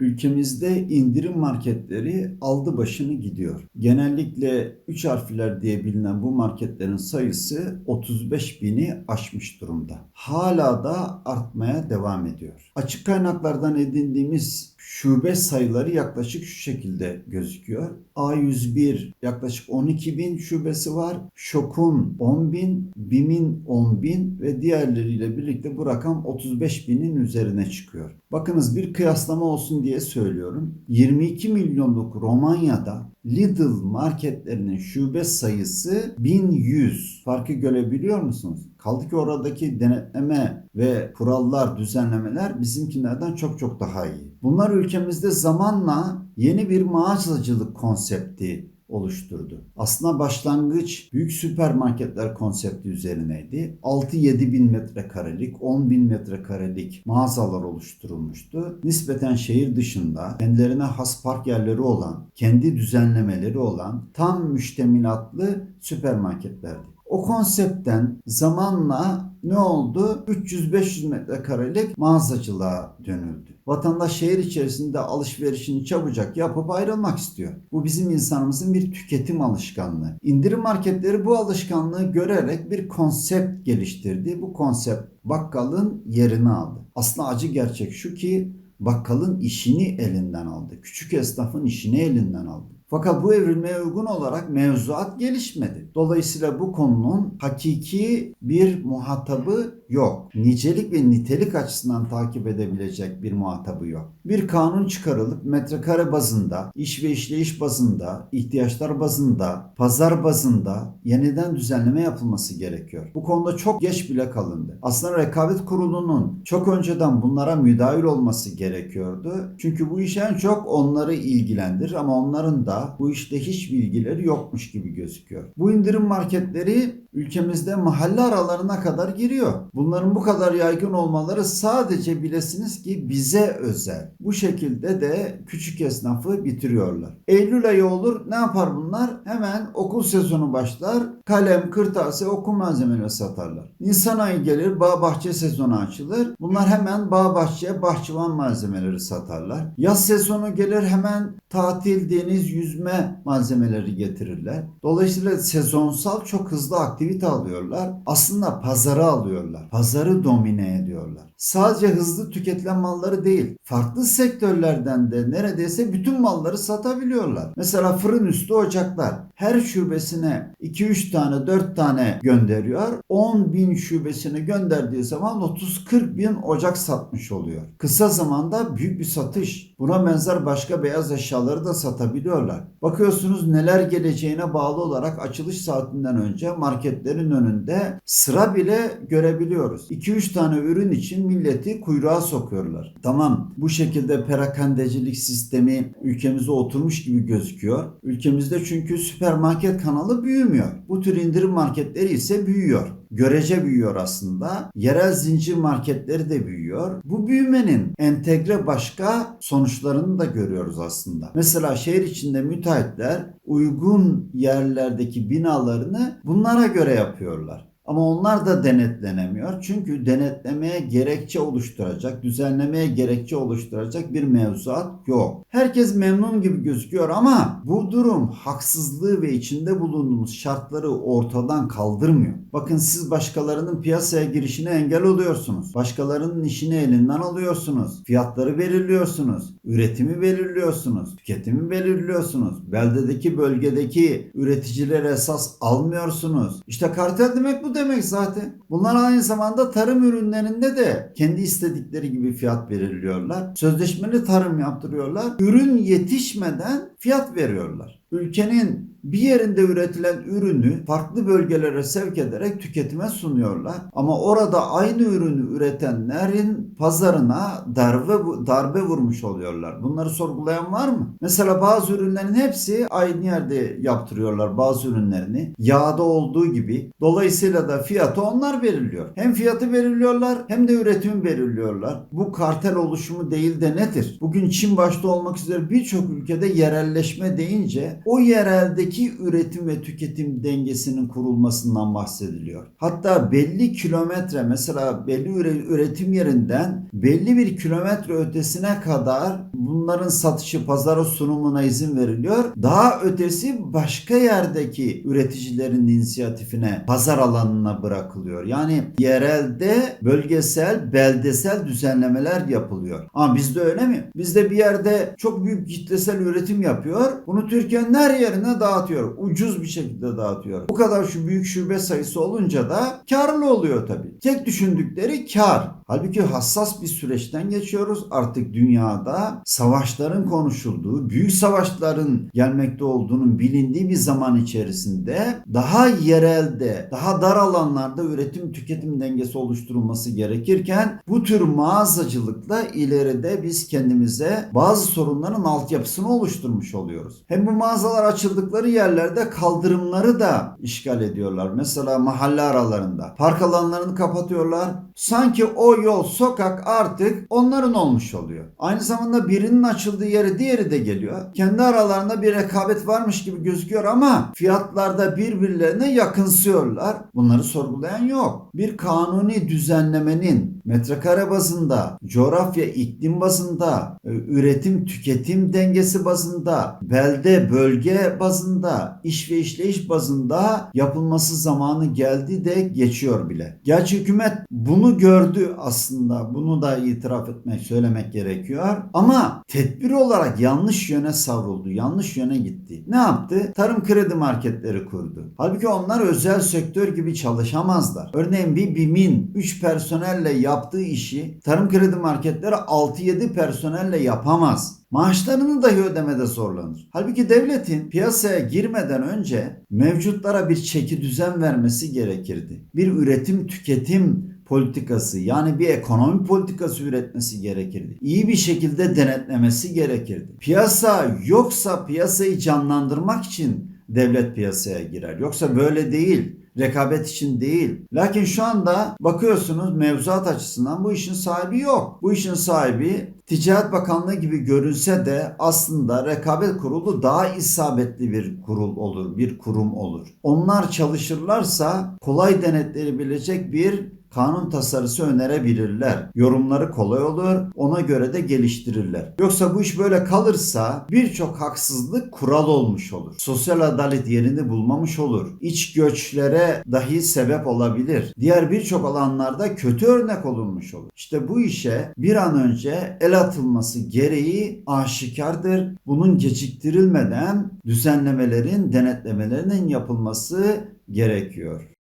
Ülkemizde indirim marketleri aldı başını gidiyor. Genellikle 3 harfler diye bilinen bu marketlerin sayısı 35 bini aşmış durumda. Hala da artmaya devam ediyor. Açık kaynaklardan edindiğimiz şube sayıları yaklaşık şu şekilde gözüküyor. A101 yaklaşık 12 bin şubesi var. Şok'un 10 bin, BİM'in 10 bin ve diğerleriyle birlikte bu rakam 35 binin üzerine çıkıyor. Bakınız bir kıyaslama olsun diye söylüyorum. 22 milyonluk Romanya'da Lidl marketlerinin şube sayısı 1100. Farkı görebiliyor musunuz? Kaldı ki oradaki denetleme ve kurallar, düzenlemeler bizimkilerden çok çok daha iyi. Bunlar ülkemizde zamanla yeni bir mağazacılık konsepti oluşturdu. Aslında başlangıç büyük süpermarketler konsepti üzerineydi. 6-7 bin metrekarelik, 10 bin metrekarelik mağazalar oluşturulmuştu. Nispeten şehir dışında kendilerine has park yerleri olan, kendi düzenlemeleri olan tam müştemilatlı süpermarketlerdi. O konseptten zamanla ne oldu? 300-500 metrekarelik mağazacılığa dönüldü. Vatandaş şehir içerisinde alışverişini çabucak yapıp ayrılmak istiyor. Bu bizim insanımızın bir tüketim alışkanlığı. İndirim marketleri bu alışkanlığı görerek bir konsept geliştirdi. Bu konsept bakkalın yerini aldı. Aslında acı gerçek şu ki bakkalın işini elinden aldı. Küçük esnafın işini elinden aldı. Fakat bu evrilmeye uygun olarak mevzuat gelişmedi. Dolayısıyla bu konunun hakiki bir muhatabı yok. Nicelik ve nitelik açısından takip edebilecek bir muhatabı yok. Bir kanun çıkarılıp metrekare bazında, iş ve işleyiş bazında, ihtiyaçlar bazında, pazar bazında yeniden düzenleme yapılması gerekiyor. Bu konuda çok geç bile kalındı. Aslında rekabet kurulunun çok önceden bunlara müdahil olması gerekiyordu. Çünkü bu iş en çok onları ilgilendirir ama onların da bu işte hiç bilgileri yokmuş gibi gözüküyor. Bu indirim marketleri ülkemizde mahalle aralarına kadar giriyor. Bunların bu kadar yaygın olmaları sadece bilesiniz ki bize özel. Bu şekilde de küçük esnafı bitiriyorlar. Eylül ayı olur ne yapar bunlar? Hemen okul sezonu başlar. Kalem, kırtasiye, okul malzemeleri satarlar. Nisan ayı gelir bağ bahçe sezonu açılır. Bunlar hemen bağ bahçe, bahçıvan malzemeleri satarlar. Yaz sezonu gelir hemen tatil, deniz, yüzme malzemeleri getirirler. Dolayısıyla sezonsal çok hızlı aktivite alıyorlar. Aslında pazarı alıyorlar. Pazarı domine ediyorlar. Sadece hızlı tüketilen malları değil, farklı sektörlerden de neredeyse bütün malları satabiliyorlar. Mesela fırın üstü ocaklar. Her şubesine 2-3 tane 4 tane gönderiyor. 10 bin şubesine gönderdiği zaman 30-40 bin ocak satmış oluyor. Kısa zamanda büyük bir satış. Buna benzer başka beyaz eşyaları da satabiliyorlar. Bakıyorsunuz neler geleceğine bağlı olarak açılış saatinden önce marketlerin önünde sıra bile görebiliyoruz. 2-3 tane ürün için milleti kuyruğa sokuyorlar. Tamam bu şekilde perakendecilik sistemi ülkemize oturmuş gibi gözüküyor. Ülkemizde çünkü süpermarket kanalı büyümüyor. Bu tür indirim marketleri ise büyüyor görece büyüyor aslında. Yerel zincir marketleri de büyüyor. Bu büyümenin entegre başka sonuçlarını da görüyoruz aslında. Mesela şehir içinde müteahhitler uygun yerlerdeki binalarını bunlara göre yapıyorlar. Ama onlar da denetlenemiyor. Çünkü denetlemeye gerekçe oluşturacak, düzenlemeye gerekçe oluşturacak bir mevzuat yok. Herkes memnun gibi gözüküyor ama bu durum haksızlığı ve içinde bulunduğumuz şartları ortadan kaldırmıyor. Bakın siz başkalarının piyasaya girişine engel oluyorsunuz. Başkalarının işini elinden alıyorsunuz. Fiyatları belirliyorsunuz. Üretimi belirliyorsunuz. Tüketimi belirliyorsunuz. Beldedeki bölgedeki üreticilere esas almıyorsunuz. İşte kartel demek bu demek zaten. Bunlar aynı zamanda tarım ürünlerinde de kendi istedikleri gibi fiyat belirliyorlar. Sözleşmeli tarım yaptırıyorlar. Ürün yetişmeden fiyat veriyorlar. Ülkenin bir yerinde üretilen ürünü farklı bölgelere sevk ederek tüketime sunuyorlar. Ama orada aynı ürünü üretenlerin pazarına darbe darbe vurmuş oluyorlar. Bunları sorgulayan var mı? Mesela bazı ürünlerin hepsi aynı yerde yaptırıyorlar bazı ürünlerini. Yağda olduğu gibi. Dolayısıyla da fiyatı onlar belirliyor. Hem fiyatı belirliyorlar hem de üretimi belirliyorlar. Bu kartel oluşumu değil de nedir? Bugün Çin başta olmak üzere birçok ülkede yerelleşme deyince o yereldeki üretim ve tüketim dengesinin kurulmasından bahsediliyor. Hatta belli kilometre mesela belli üretim yerinden belli bir kilometre ötesine kadar bunların satışı pazara sunumuna izin veriliyor. Daha ötesi başka yerdeki üreticilerin inisiyatifine pazar alanına bırakılıyor. Yani yerelde bölgesel, beldesel düzenlemeler yapılıyor. Ama bizde öyle mi? Bizde bir yerde çok büyük kitlesel üretim yapıyor. Bunu Türkiye'nin her yerine dağıtıyor. Ucuz bir şekilde dağıtıyor. Bu kadar şu büyük şube sayısı olunca da karlı oluyor tabii. Tek düşündükleri kar. Halbuki hassas bir süreçten geçiyoruz. Artık dünyada savaşların konuşulduğu, büyük savaşların gelmekte olduğunun bilindiği bir zaman içerisinde daha yerelde, daha dar alanlarda üretim tüketim dengesi oluşturulması gerekirken bu tür mağazacılıkla ileride biz kendimize bazı sorunların altyapısını oluşturmuş oluyoruz. Hem bu mağazalar açıldıkları yerlerde kaldırımları da işgal ediyorlar. Mesela mahalle aralarında. Park alanlarını kapatıyorlar. Sanki o yol, sokak artık onların olmuş oluyor. Aynı zamanda birinin açıldığı yere diğeri de geliyor. Kendi aralarında bir rekabet varmış gibi gözüküyor ama fiyatlarda birbirlerine yakınsıyorlar. Bunları sorgulayan yok. Bir kanuni düzenlemenin metrekare bazında, coğrafya, iklim bazında, e, üretim, tüketim dengesi bazında, belde, bölge bazında, iş ve işleyiş bazında yapılması zamanı geldi de geçiyor bile. Gerçi hükümet bunu gördü aslında. Bunu da itiraf etmek, söylemek gerekiyor. Ama tedbir olarak yanlış yöne savruldu. Yanlış yöne gitti. Ne yaptı? Tarım kredi marketleri kurdu. Halbuki onlar özel sektör gibi çalışamazlar. Örneğin bir BİM'in 3 personelle yaptığı işi tarım kredi marketleri 6-7 personelle yapamaz. Maaşlarını dahi ödemede zorlanır. Halbuki devletin piyasaya girmeden önce mevcutlara bir çeki düzen vermesi gerekirdi. Bir üretim tüketim politikası yani bir ekonomi politikası üretmesi gerekirdi. İyi bir şekilde denetlemesi gerekirdi. Piyasa yoksa piyasayı canlandırmak için devlet piyasaya girer. Yoksa böyle değil rekabet için değil. Lakin şu anda bakıyorsunuz mevzuat açısından bu işin sahibi yok. Bu işin sahibi Ticaret Bakanlığı gibi görünse de aslında rekabet kurulu daha isabetli bir kurul olur, bir kurum olur. Onlar çalışırlarsa kolay denetlenebilecek bir kanun tasarısı önerebilirler. Yorumları kolay olur, ona göre de geliştirirler. Yoksa bu iş böyle kalırsa birçok haksızlık kural olmuş olur. Sosyal adalet yerini bulmamış olur. İç göçlere dahi sebep olabilir. Diğer birçok alanlarda kötü örnek olunmuş olur. İşte bu işe bir an önce el atılması gereği aşikardır. Bunun geciktirilmeden düzenlemelerin, denetlemelerinin yapılması gerekiyor.